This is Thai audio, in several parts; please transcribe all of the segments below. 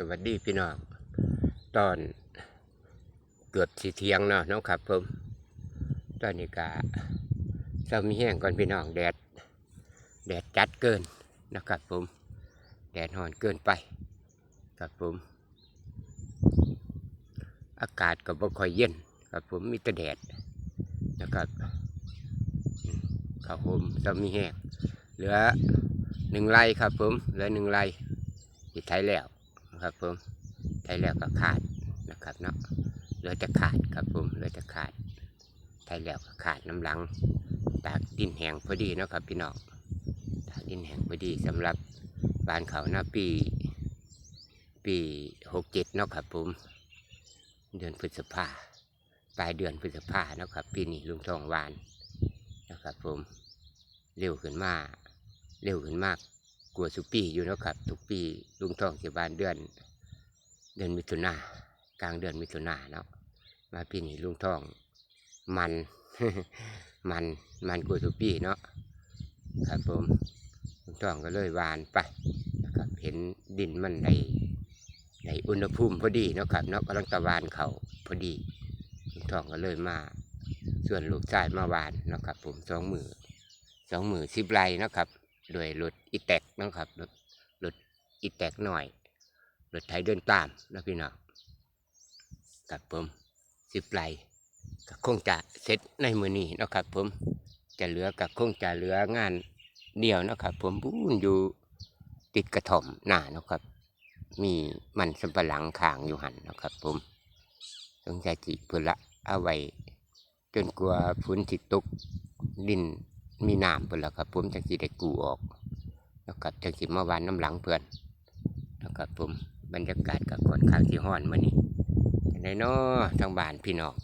สวัสดีพี่น้องตอนเกือบสีเทียงเนาะน้องครับผมตอนนี้กะเช้ามีแห้งก่อนพี่น้องแดดแดดจัดเกินนะครับผม แดดหอนเกินไปครับผม อากาศก็บ่ค่อยเย็นครับผมมีแต่แดดนะครับครับผมเช้ามีแห้งเหลือหนึ่งไร่ครับผมเหลือหนึ่งไร่ที่ไทยแล้ว ครับผมไทยแล้วก็ขาดนะครับเนาะเหลือจะขาดครับผมเหลือจะขาดไทยแล้วก็ขาดน้ำหลัง ตากดินแห้งพอดีเนาะครับพี่น้องตากดินแห้งพอดีสำหรับบานเขาหน้าปี ปีหกเจ็ดเนาะครับผมเดือนพฤษภาปลายเดือนพฤษภาเนาะครับปีนี้ลุงทองวานนะครับผมเร็วขึ้นมากเร็วขึ้นมาก กลัวสุปีอยู่เนาะครับ ทุกปีลุงทองจะบานเดือน เดือนมิถุนากลางเดือนมิถุนาเนาะมาปีนี้ลุงทอง มัน มันมันกลัวสุปีเนาะครับผมลุงทองก็เลยวานไปนะครับเห็นดินมันในในอุณหภูมิพอดีเนาะครับเนาะกำลังตะวานเขาพอดีลุงทองก็เลยมา ส่วนลูกชายมาวานเนาะครับ ผมสองมือสองมือสิบไรเนาะครับ โดยรถอีแตกนะครับรถรถอีแตกหน่อยรถไถเดินตามนะพี่น้องกับผมสิบไหลก็คงจะเสร็จในมือนี้นะครับผมจะเหลือกับคงจะเหลืองานเดียวนะครับ ผมพูนอยู่ติดกระถ่อมหน้านะครับ มีมันสำปะหลังขางอยู่หันนะครับ ผมสงใจจิเพื่อละเอาไว้จนกลัวฝนจิดตกดิน มีน้ำเพิ่นละครับผมจังสิได้กูออกนะครับจังสิมาหวานน้ำหลังเพื่อนนะครับผมบรรยากาศกับค่อนข้างที่ห้อนมื้อนี้จังไดเนาะทางบ้านพี่น้อง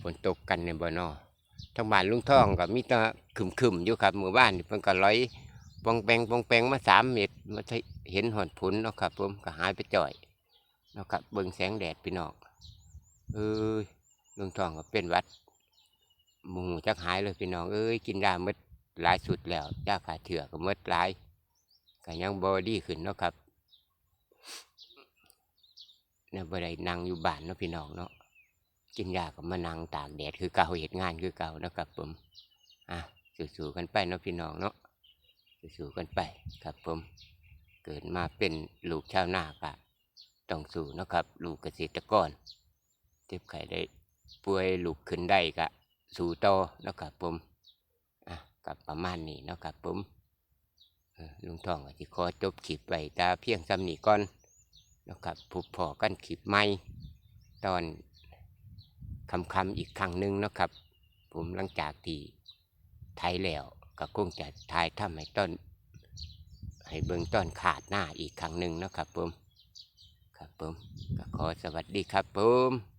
ฝนตกกันในบ่เนอทางบ้านลุงทองก็มีต่ครึมๆอยู่ครับหมู่บ้านเพิ่นก็ร้อยปองแปงปองแปงมาสามเม็ดมาเห็นหอนผลเนาะครับผมก็หายไปจ่อยเนาะครับเบิ่งแสงแดดพี่น้องเอ้ยลุงทองก็เป็นวัด มูจักหายเลยพี่น้องเอ้ยกินยาเมดหลายสุดแล้วยาขาเถื่อก็เมดหลายก็ยังบอดี้ขึ้นเนาะครับเนี่ยบ่ได้นั่งอยู่บ้านเนาะพี่น้องเนาะกินยาก็มานั่งตากแดดคือเก่าเหตุงานคือเก่านะครับผมอะสู้ๆกันไปเนาะพี่น้องเนาะสู้ๆกันไปครับผมเกิดมาเป็นลูกชาวนาก็ต้องสู้เนาะครับ ลูกเกษตรกรเจ็บไข้ได้ป่วยลูกขึ้นได้ก็ สู่โตเนาะครับผมอะกับประมาณนี้เนาะครับผมลุงทองก็จะขอจบคลิปไว้ตาเพียงซ้ำนี้ก่อนนะครับพบพอกันคลิปใหม่ตอนคำคำอีกครั้งหนึ่งนะครับ ผมหลังจากที่ไทยแล้วก็คงจะทายทำให้ต้น ให้เบิ่งต้นขาดหน้าอีกครั้งหนึ่งนะครับผม ครับผมก็ขอสวัสดีครับผม